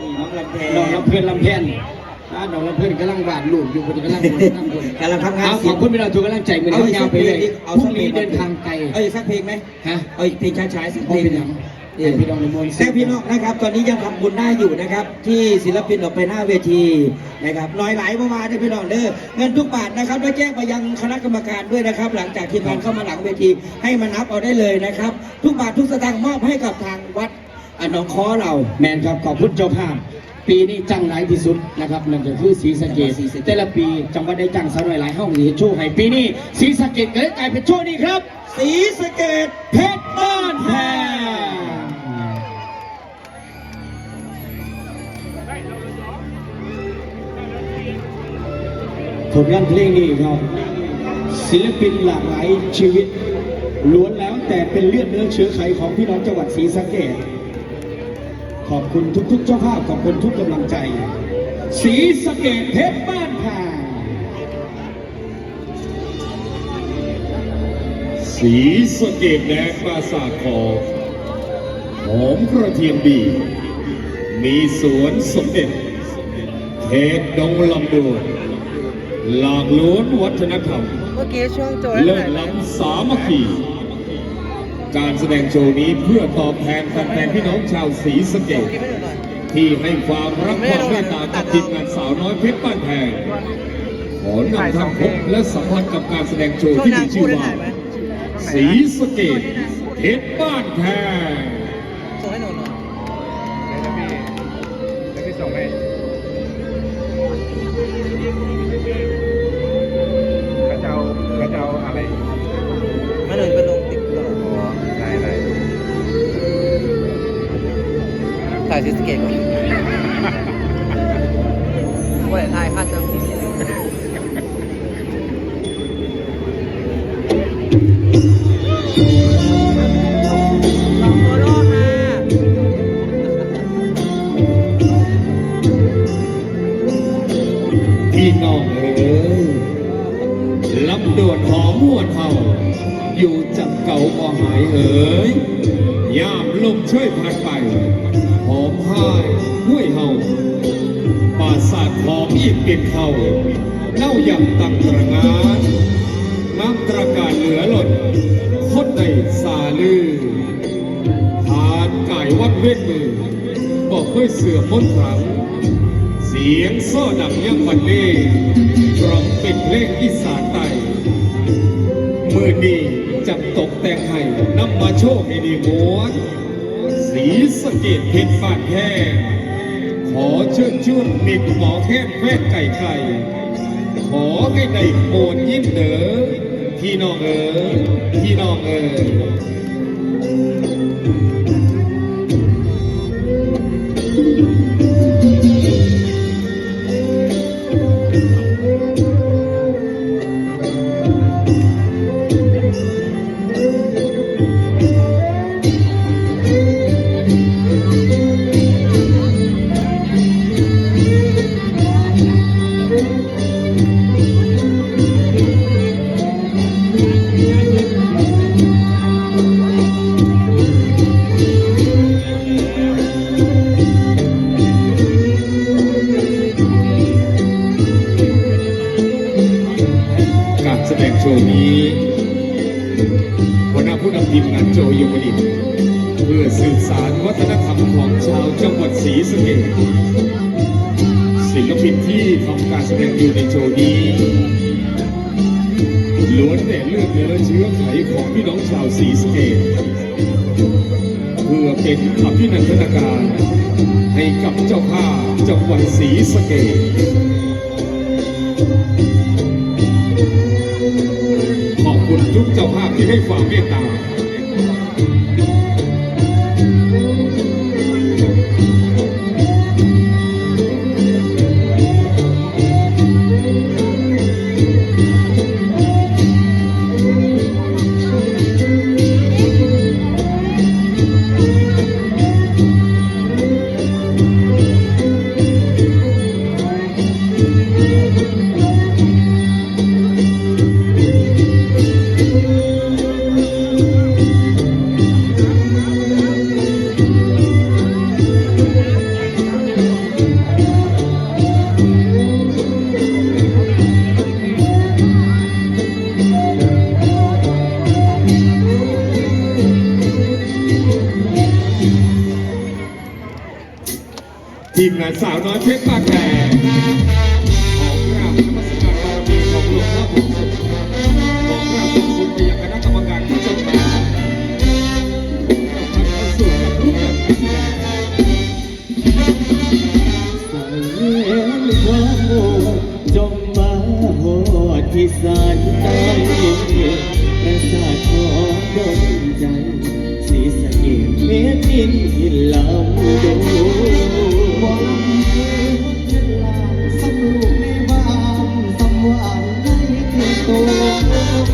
นี่น้องลำแพน้องลำเพลินลำเพลินอ่าน้องลำเพลินกำลังวาดรูปอยู่คนกำลังนั่งบนกำลังทำงานเอาขอบคุณพี่น้องทุกกำลังใจมือเอาอีกยาวๆไปเลยเอาพสัรุ่กงเพลนี้งเดินทางไกลเอาอีกสักเพลงไหมฮะเอาอีกเพลงช้าๆสักเพเอาลงเป็นอย่างเออพี่น้องในมวลแต่พี่น้องนะครับ ตอนนี้ยังทำบุญได้อยู่นะครับ ที่ศิลปินออกไปหน้าเวทีนะครับน้อยไหลเมื่อวานด้วยพี่น้องเด้อเงินทุกบาทนะครับได้แจ้งไปยังคณะกรรมการด้วยนะครับ หลังจากทีมงานเข้ามาหลังเวทีให้มานับเอาได้เลยนะครับ ทุกบาททุกสตางค์มอบให้กับทางวัด อะหนองคอเราแมนครับขอบคุณเจ้าภาพ ปีนี้จังหลายที่สุดนะครับนั่นก็คือศรีสะเกดแต่ละปีจังหวัดได้จังสาวน้อยหลายห้องที่เห็นโชว์ให้ปีนี้ศรีสะเกดก็เลยกลายเป็นโชว์นี้ครับสีสะเกตเพชรบ้านแพงผลงานเพลงนี้ครับศิลปินหลากหลายชีวิตล้วนแล้วแต่เป็นเลือดเนื้อเชื้อไขของพี่น้องจังหวัดศรีสะเกด ขอบคุณทุกๆ เจ้าภาพขอบคุณทุกกำลังใจศรีสะเกดเพชรบ้านแพงสีสะเกดแดงปราสาททองหอมกระเทียมดี มีสวนสมเด็จเขตดงลำดวนหลากล้วนวัฒนธรรมเมื่อกี้ช่วงโจเลิได้ศไหนล้ำสามัคคี การแสดงโชว์นี้เพื่อตอบแทนแฟนๆพี่น้องชาวศรีสะเกดที่ให้ความรักความเมตตากับทีมงานสาวน้อยเพชรบ้านแพงขอนำท่านพบและสัมผัสกับการแสดงโชว์ที่มีชื่อว่าสีสะเกตเพชรบ้านแพง ซิสเกตก่อนว่าแต่ถ่ายค่าจังลองโฟโล่ค่ะพี่น้องเอ๋ยลำดวนหอมมวนเฮาอยู่จังเก่าบ่หายเอ๋ยยามลมช่วยพัดไป เป็นเขาเล่ายังตังตระงานน้ำตระการเหลือหล่นคนในสาลือทานไก่วัดเวทมือ บอกเคยเสื่อมมนต์ขลังเสียงโซ่ดังยังบันเลงร้องเป็นเลงอีสานใต้มือนี้จับตกแต่งให้นำมาโชคให้ดีมวนสีสะเกตเพชรบาดแท้ ขอเชิญชวนมิตรหมอแค้นแม่ไก่ไข่ ขอให้ได้โปรดยิ้มเด้อพี่น้องเอ๋ยพี่น้องเอ๋ย ลปินที่ทำการแสดงอยู่ในโชว์นี้ล้วนแต่เลือดเนื้อเชื้อไขของพี่น้องชาวศรีสเกษเพื่อเป็นอภินันทนาการให้กับเจ้าภาพจังหวัดศรีสเกษขอบคุณทุกเจ้าภาพที่ให้ความเมตตา สาวน้อยเพชรปากแดง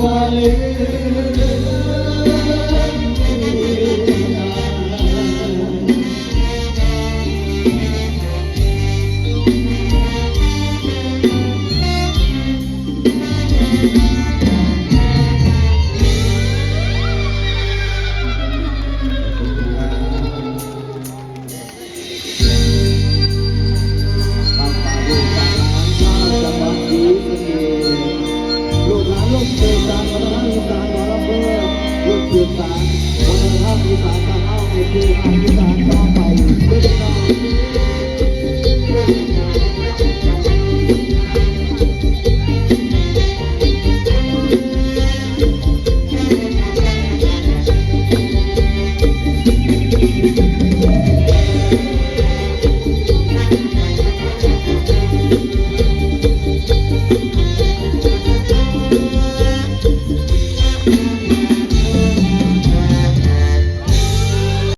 Hallelujah.